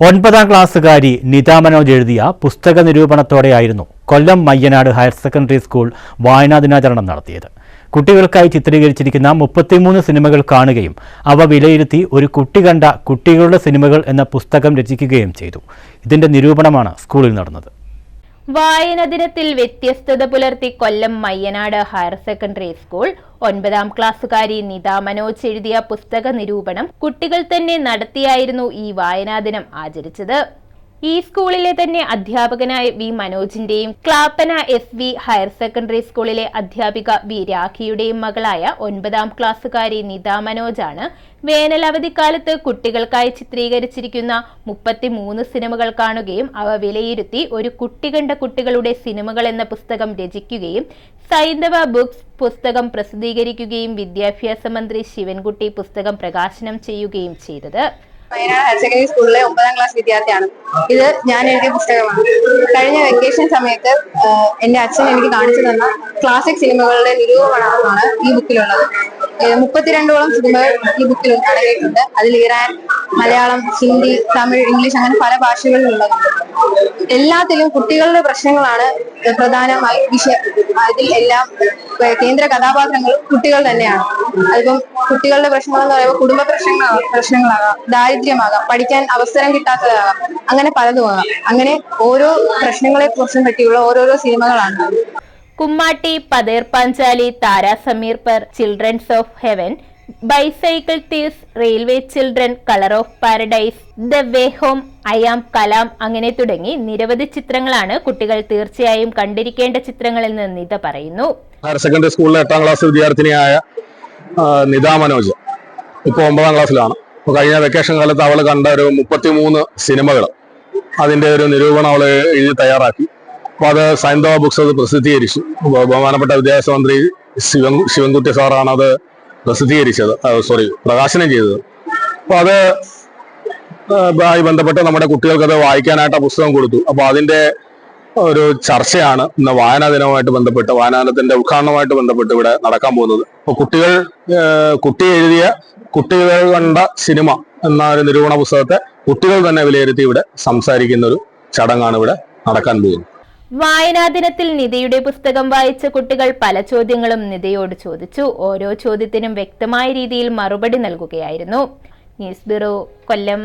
ഒൻപതാം ക്ലാസ്സുകാരി നിത മനോജ് എഴുതിയ പുസ്തക നിരൂപണത്തോടെയായിരുന്നു Kollam Mayyanad higher secondary school വായനാ ദിനാചരണം നടത്തിയത്. കുട്ടികൾക്കായി ചിത്രീകരിച്ചിരിക്കുന്ന മുപ്പത്തിമൂന്ന് സിനിമകൾ കാണുകയും അവ വിലയിരുത്തി ഒരു കുട്ടി കണ്ട കുട്ടികളുടെ സിനിമകൾ എന്ന പുസ്തകം രചിക്കുകയും ചെയ്തു. ഇതിന്റെ നിരൂപണമാണ് സ്കൂളിൽ നടന്നത്. വായന ദിനത്തിൽ വ്യത്യസ്തത പുലർത്തി Kollam Mayyanad higher secondary school. ഒൻപതാം ക്ലാസ്സുകാരി നിത മനോജ് എഴുതിയ പുസ്തക നിരൂപണം കുട്ടികൾ തന്നെ നടത്തിയായിരുന്നു ഈ വായനാ ദിനം ആചരിച്ചത്. ഈ സ്കൂളിലെ തന്നെ അധ്യാപകനായ V മനോജിന്റെയും Clappana S V higher secondary സ്കൂളിലെ അധ്യാപിക വി രാഖിയുടെയും മകളായ ഒൻപതാം ക്ലാസ്സുകാരി നിത മനോജാണ് വേനൽ അവധിക്കാലത്ത് കുട്ടികൾക്കായി ചിത്രീകരിച്ചിരിക്കുന്ന മുപ്പത്തിമൂന്ന് സിനിമകൾ കാണുകയും അവ വിലയിരുത്തി ഒരു കുട്ടി കണ്ട കുട്ടികളുടെ സിനിമകൾ എന്ന പുസ്തകം രചിക്കുകയും സൈന്ധവ ബുക്സ് പുസ്തകം പ്രസിദ്ധീകരിക്കുകയും വിദ്യാഭ്യാസ മന്ത്രി ശിവൻകുട്ടി പുസ്തകം പ്രകാശനം ചെയ്യുകയും ചെയ്തത്. വയനാട് ഹയർ സെക്കൻഡറി സ്കൂളിലെ ഒമ്പതാം ക്ലാസ് വിദ്യാർത്ഥിയാണ്. ഇത് ഞാൻ എഴുതിയ പുസ്തകമാണ്. കഴിഞ്ഞ വെക്കേഷൻ സമയത്ത് എന്റെ അച്ഛൻ എനിക്ക് കാണിച്ചു തന്ന ക്ലാസിക് സിനിമകളുടെ നിരൂപണമാണ് ഈ ബുക്കിലുള്ളത് മുപ്പത്തിരണ്ടോളം സിനിമകൾ ഈ ബുക്കിൽ അടങ്ങിയിട്ടുണ്ട്. അതിൽ ഇറാൻ മലയാളം ഹിന്ദി തമിഴ് ഇംഗ്ലീഷ് അങ്ങനെ പല ഭാഷകളിലുള്ളതുണ്ട് എല്ലാത്തിലും കുട്ടികളുടെ പ്രശ്നങ്ങളാണ് പ്രധാനമായി വിഷയം. അതിൽ എല്ലാം കേന്ദ്ര കഥാപാത്രങ്ങൾ കുട്ടികൾ തന്നെയാണ്. അതിപ്പം കുട്ടികളുടെ പ്രശ്നങ്ങൾ എന്ന് പറയുമ്പോൾ കുടുംബ പ്രശ്നങ്ങളാകാം പ്രശ്നങ്ങളാകാം ദാരിദ്ര്യമാകാം പഠിക്കാൻ അവസരം കിട്ടാത്തതാകാം അങ്ങനെ പലതുമാകാം അങ്ങനെ ഓരോ പ്രശ്നങ്ങളെ കുറിച്ചും പറ്റിയുള്ള ഓരോരോ സിനിമകളാണ്. Kummatti Pather Panchali Taare Zameen Par children's of heaven bicycle thieves railway children colour of paradise the way home I am Kalam അങ്ങനെ തുടങ്ങി നിരവധി ചിത്രങ്ങളാണ് കുട്ടികൾ തീർച്ചയായും കണ്ടിരിക്കേണ്ട ചിത്രങ്ങളിൽ നിന്ന് ഇത് പറയുന്നു. ഹയർ സെക്കൻഡറി സ്കൂളിലെ എട്ടാം ക്ലാസ് വിദ്യാർത്ഥിനിയായ നിത മനോജ്. ഇപ്പോൾ ഒമ്പതാം ക്ലാസ്സിലാണ്. അപ്പോൾ കഴിഞ്ഞ വെക്കേഷൻ കാലത്ത് അവൾ കണ്ട ഒരു മുപ്പത്തിമൂന്ന് സിനിമകൾ അതിന്റെ ഒരു നിരൂപണം അവൾ എഴുതി തയ്യാറാക്കി. അപ്പോൾ അത് സൈന്ധവ ബുക്സ് അത് പ്രസിദ്ധീകരിച്ചു. ബഹുമാനപ്പെട്ട വിദ്യാഭ്യാസ മന്ത്രി ശിവൻ ശിവൻകുട്ടി സാറാണ് അത് പ്രസിദ്ധീകരിച്ചത്. സോറി പ്രകാശനം ചെയ്തത്. അപ്പോൾ അത് ായി ബന്ധപ്പെട്ട് നമ്മുടെ കുട്ടികൾക്ക് അത് വായിക്കാനായിട്ട് പുസ്തകം കൊടുത്തു. അപ്പോൾ അതിന്റെ ഒരു ചർച്ചയാണ് ഇന്ന് വായനാ ദിനവുമായിട്ട് ബന്ധപ്പെട്ട് വായനാദിനത്തിന്റെ ഉദ്ഘാടനവുമായിട്ട് ബന്ധപ്പെട്ട് ഇവിടെ നടക്കാൻ പോകുന്നത്. അപ്പോൾ കുട്ടികൾ കുട്ടി എഴുതിയ കുട്ടികൾ കണ്ട സിനിമ എന്ന ഒരു നിരൂപണ പുസ്തകത്തെ കുട്ടികൾ തന്നെ വിലയിരുത്തി ഇവിടെ സംസാരിക്കുന്ന ഒരു ചടങ്ങാണ് ഇവിടെ നടക്കാൻ പോകുന്നത്. വായനാ ദിനത്തിൽ നിധിയുടെ പുസ്തകം വായിച്ച കുട്ടികൾ പല ചോദ്യങ്ങളും നിധിയോട് ചോദിച്ചു. ഓരോ ചോദ്യത്തിനും വ്യക്തമായ രീതിയിൽ മറുപടി നൽകുകയായിരുന്നു. News bureau Kollam.